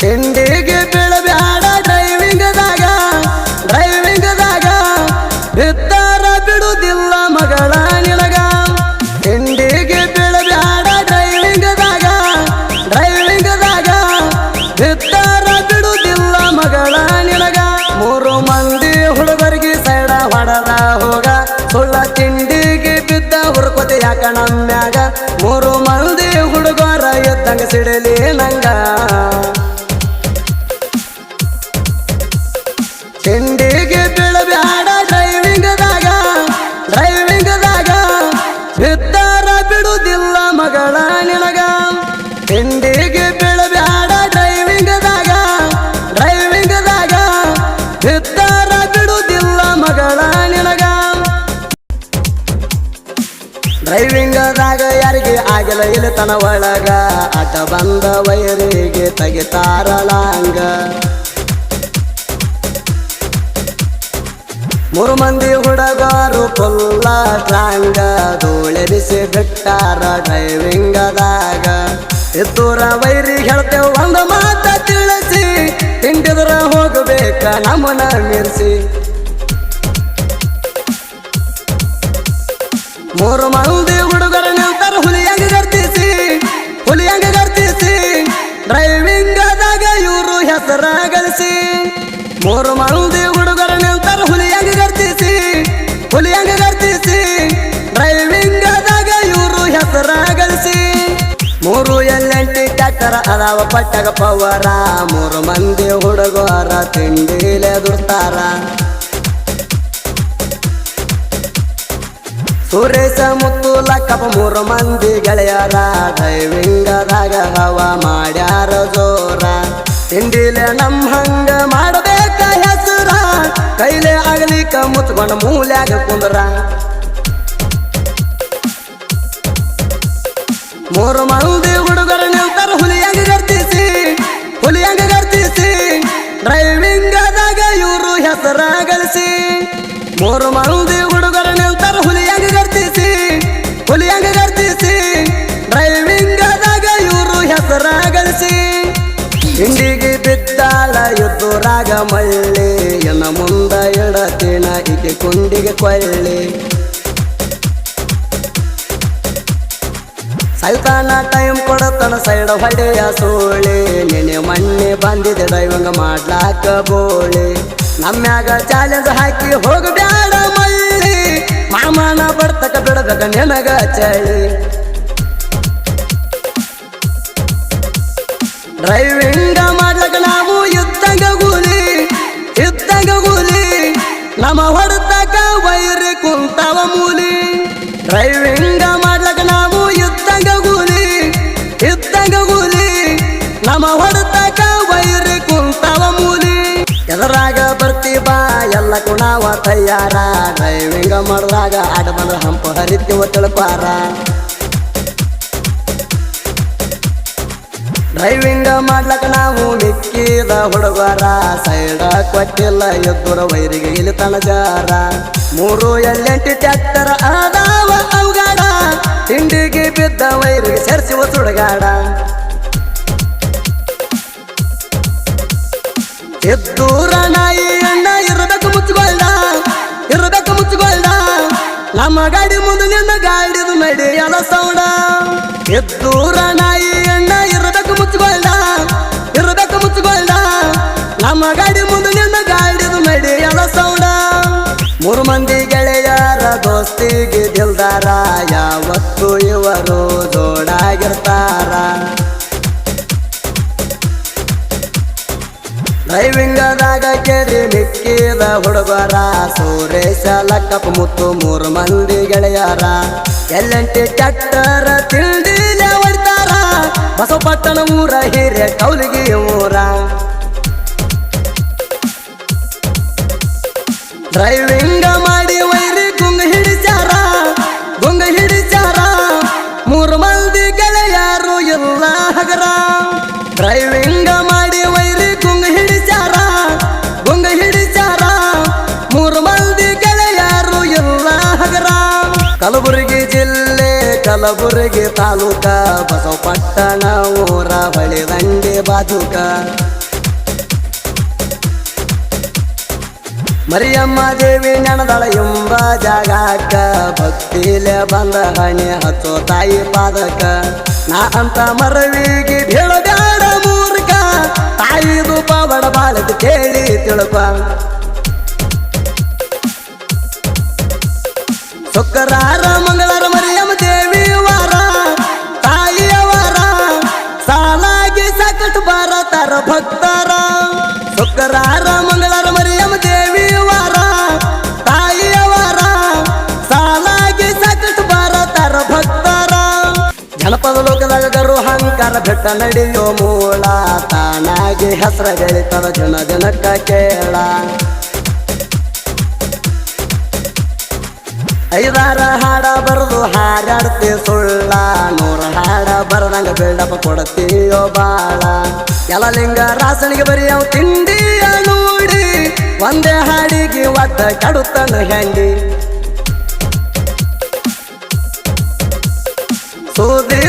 ತಿಂಡಿಗೆ ಬೀಳಬ್ಯಾಡ ಡ್ರೈವಿಂಗದಾಗ ಡ್ರೈವಿಂಗದಾಗ ಬಿದ್ದಾರ ಬಿಡುದಿಲ್ಲ ಮಗಳ ನಿನಗ. ತಿಂಡಿಗೆ ಬೀಳಬ್ಯಾಡ ಡ್ರೈವಿಂಗದಾಗ ಡ್ರೈವಿಂಗದಾಗ ಬಿದ್ದಾರ ಬಿಡುದಿಲ್ಲ ಮಗಳ ನಿನಗ. ಮೂರು ಮಂದಿ ಹುಡುಗರಿಗೆ ಸೈಡ ಹೊಡದ ಹೋಗ. ಸುಳ್ಳ ತಿಂಡಿಗೆ ಬಿದ್ದ ಹುರ್ಕೋತಿ ಯಾಕ ನಮ್ಮ್ಯಾಗ? ಮೂರು ಮಂದಿ ಹುಡುಗರ ಎತ್ತಂಗ ಸಿಡಲಿ ನಂಗ. ಮಗಳ ನಿನಗ. ಡ್ರೈವಿಂಗದಾಗ ಯಾರಿಗೆ ಆಗಿಲ್ಲ ಇಲ್ಲಿ ತನ ಒಳಗ. ಅಡ್ಡ ಬಂದ ವೈರಿಗೆ ತೆಗಿತಾರ ಲಾಂಗ ಮೂರು ಮಂದಿ ಹುಡುಗರು ಫುಲ್ಲ ಟ್ರಾಂಗ ಧೂಳೆರಿಸಿ ಬಿಟ್ಟಾರ ಡ್ರೈವಿಂಗದಾಗ ಇದ್ದೂರ ವೈರಿ ಹೇಳ್ತೇವೆ, ಒಂದು ಮಾತ ತಿಳಿಸಿ. ತಿಂಡಿದ್ರ ಹೋಗಬೇಕ ನಮ್ಮನ ಮೀರಿಸಿ. ಮೂರು ಮಂದಿ ಹುಡುಗರು ನಿಲ್ತಾರ ಹುಲಿಯಂಗ ಗರ್ತಿಸಿ ಹುಲಿಯಂಗ ಗರ್ತಿಸಿ. ಡ್ರೈವಿಂಗದಾಗ ಇವರು ಹೆಸರ ಗಳಿಸಿ. ಮೂರು ಮಂದಿ ಹುಡುಗರು ನಿಲ್ತಾರ ಹುಲಿಯಂಗ ಗರ್ತಿಸಿ ಹುಲಿಯಂಗ ಗರ್ತಿಸಿ. ಡ್ರೈವಿಂಗದಾಗ ಇವರು ಹೆಸರ ಗಳಿಸಿ. ಮೂರು ಎಲ್ಲೆಂಟಿ ಟ್ಯಾಕ್ಟರ್ ಅದಾವ ಪಟ್ಟಗ ಪವರ ಮೂರು ಮಂದಿ ಹುಡುಗರ ತಿಂಡಿಲೆ ದುಡ್ತಾರ. ಸುರೇಶ ಮುತ್ತು ಲಕ್ಕಪ್ಪ ಮೂರು ಮಂದಿ ಗೆಳೆಯರ ಡ್ರೈವಿಂಗದಾಗ ಹವ ಮಾಡ್ಯಾರ ಜೋರ. ತಿಂಡಿಲೆ ನಮ್ ಹಂಗ ಮಾಡಬೇಕ ಹೆಸರ, ಕೈಲೆ ಆಗ್ಲಿಕ್ಕ ಮುತ್ಕೊಂಡ ಮೂಲ್ಯಾಗ ಕುಂದ್ರ. ಮೂರು ಮಂದಿ ಹುಡುಗರು ನಿಲ್ತಾರ ಹುಲಿಯಂಗ ಗರ್ತಿಸಿ ಹುಲಿಯಂಗ ಗರ್ತಿಸಿ ಡ್ರೈವಿಂಗದಾಗ ಇವರು ಹೆಸರ ಗಳಿಸಿ. ಮೂರು ಮಂದಿ ಕುಂಡಿಗೆ ಕೊಳ್ಳಿ ಸೈತಾನ ಟೈಮ್ ಕೊಡತನ ಸೈಡ ಹೊಡೆಯ ಸೋಳಿ. ನೆನೆ ಮಣ್ಣೆ ಬಂದಿದೆ ದೈವಂಗ ಮಾಡ್ಲಾಕ ಬೋಳಿ. ನಮ್ಮ್ಯಾಗ ಚಾಲೆಂಜ್ ಹಾಕಿ ಹೋಗಬ್ಯಾಡ ಮಳ್ಳಿ ಮಾಮನ ಬರ್ತಕ ಬಿಡಬೇಕ ನಿನಗ ಚಳಿ. ಡ್ರೈವಿಂಗ್ ಕುಂತಾವ ಮೂಲಿ ಡ್ರೈವಿಂಗ್ ಮಾಡ್ಲಕ ನಾವು ಇದ್ದಂಗ ಗೂಲಿ ಇದ್ದಂಗ ಗೂಲಿ. ನಮ್ಮ ಹೊಡೆತಕ ವೈರಿ ಕುಂತಾವ ಮೂಲಿ ಎದರಾಗ ಬರ್ತಿ ಬಾ, ಎಲ್ಲ ಕುಣಾವ ತಯ್ಯಾರ ಡ್ರೈವಿಂಗ್ ಮಾಡಿದಾಗ ಆಡ ಬಂದ್ರ ಹಂಪ ಹರಿತೀವ ತಿಳ್ಪಾರ. ಡ್ರೈವಿಂಗ್ ಮಾಡ್ಲಕ್ಕ ನಾವು ಮಿಕ್ಕಿದ ಹುಡುಗರ ಸೈಡ ಕೊಟ್ಟಿಲ್ಲ ಎದುರ ವೈರಿಗೆ ಇಲ್ಲಿ ತನಜಾರ ಮೂರು ಎಲ್ಲೆಂಟಿ ಟ್ಯಾಕ್ಟರ್ ಆದಾವ ಅವಗಾಡ. ತಿಂಡಿಗೆ ಬಿದ್ದ ವೈರಿಗೆ ಸೇರಿಸುವ ಸುಡಗಾಡ. ಎದ್ದೂರ ನಾಯಿ ಅಣ್ಣ ಇರಬೇಕು ಮುಚ್ಚಿಕೊಳ್ಳ ಇರಬೇಕು ಮುಚ್ಚಿಕೊಳ್ಳ ನಮ್ಮ ಗಾಡಿ ಮುಂದೆ ನಿನ್ನ ಗಾಡಿದು ನಡೆಯಲ ಸೌಡ ಎದ್ದೂರ ನಾಯಿ ನಮ್ಮ ಗಾಡಿ ಮುಂದೆ ನಿನ್ನ ಗಾಡಿದು ನಡೆಯಲ ಸೌಡ. ಮೂರು ಮಂದಿ ಗೆಳೆಯರ, ದೋಸ್ತಿಗೆ ದಿಲ್ದಾರ, ಯಾವತ್ತು ಇವರು ಜೋಡಾಗಿರ್ತಾರ ಡ್ರೈವಿಂಗದಾಗ ಕೆರೆ ಮಿಕ್ಕಿದ ಹುಡುಗರ, ಸುರೇಶ ಲಕ್ಕಪ್ಪ ಮುತ್ತು ಮೂರು ಮಂದಿ ಗೆಳೆಯರ. ಎಲ್ಲಂಟಿ ಕಟ್ಟರ ತಿಂಡಿಲೆ ಹೊಡ್ತಾರ ಬಸವಪಟ್ಟಣ ಊರ, ಹಿರಿಯ ಕೌಲಿಗೆ ಊರ. ಡ್ರೈವಿಂಗ ಮಾಡಿ ವೈರಿ ಗುಂಗ ಹಿಡಿಚಾರ ಗುಂಗ ಹಿಡಿಚಾರ ಮೂರು ಮಂದಿ ಗೆಳೆಯರು ಎಲ್ಲ ಹಗರ ಡ್ರೈವಿಂಗ ಮಾಡಿ ವೈರಿ ಗುಂಗ ಹಿಡಿಚಾರ ಗುಂಗ ಹಿಡಿಚಾರ ಮೂರು ಮಂದಿ ಗೆಳೆಯರು ಎಲ್ಲ ಹಗರ ಕಲಬುರಗಿ ಜಿಲ್ಲೆ ಕಲಬುರ್ಗಿ ತಾಲೂಕ ಬಸವಪಟ್ಟಣ ಊರ ಬಳಿದಂಡೆ ಬಾಜುಕ ಮರಿಯಮ್ಮ ದೇವಿ ನೆನದಳ ಎಂಬ ಜಾಗಕ್ಕ, ಭಕ್ತಿಲೆ ಬಂದ ಹಣೆ ಹತ್ತೋ ತಾಯಿ ಪಾದಕ ನಾ ಅಂತ ಮರವಿಗೆ ಬೇಡ ಮೂರ್ಖ, ತಾಯಿದು ಬಡ ಬಾಳದ ಕೇಳಿ ತಿಳ್ಕ. ಸುಕ್ಕರಾರ ಮಂಗಳಾರ ಮರಿಯಮ್ಮ ದೇವಿ ವಾರ, ತಾಯಿಯ ವಾರ, ಸಾಲಾಗಿ ಸಾಕಷ್ಟು ಬಾರತಾರ ಭಕ್ತರ. ಸುಕ್ಕರಾರ ಮಂಗಳವಾರ ಜನಪದ ಲೋಕದಾಗ ಗರು ಹಂಕಾರ ಬೆಟ್ಟ ನಡೆಯೋ ಮೂಲ ತಾನಾಗಿ ಹೆಸರ ಬೆಳಿತದ ಜನ ಜನಕ್ಕ ಕೇಳ. ಐದಾರ ಹಾಡ ಬರೆದು ಹಾರಾಡ್ತಿ ಸುಳ್ಳ, ನೂರ ಹಾಡ ಬರದಂಗ ಬಿಲ್ಡಪ್ಪ ಕೊಡತೀಯೋ ಬಾಳ. ಎಲ್ಲ ಲಿಂಗ ರಾಸನಿಗೆ ಬರೀ ಅವ್ ತಿಂಡಿಯ ನೋಡಿ, ಒಂದೇ ಹಾಡಿಗೆ ಒಟ್ಟ ಕಡುತ್ತನು ಹೆಂಡಿ. তোদের